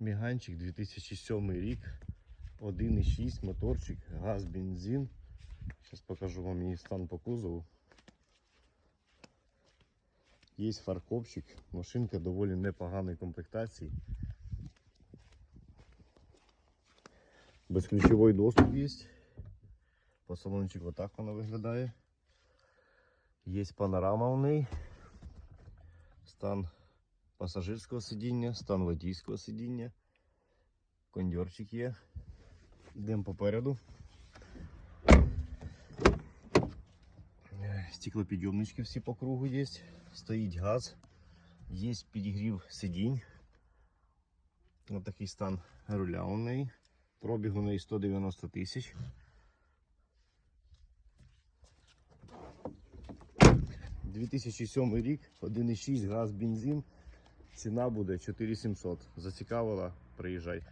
Міганчик 2007 рік. 1,6 моторчик, газ, бензин. Зараз покажу вам її стан по кузову. Є фаркопчик. Машинка доволі непоганої комплектації. Безключовий доступ є. По салончику так вона виглядає. Є панорама в неї. Стан пасажирського сидіння, стан водійського сидіння. Кондьорчик є. Йдемо попереду. Е, Стеклопідйомнички всі по кругу є. Стоїть газ. Є підігрів сидінь. Ось такий стан руля у неї. Пробіг у неї 190 тисяч. – 2007 рік, 1,6 газ, бензин. Ціна буде 4700. Зацікавила, приїжджай.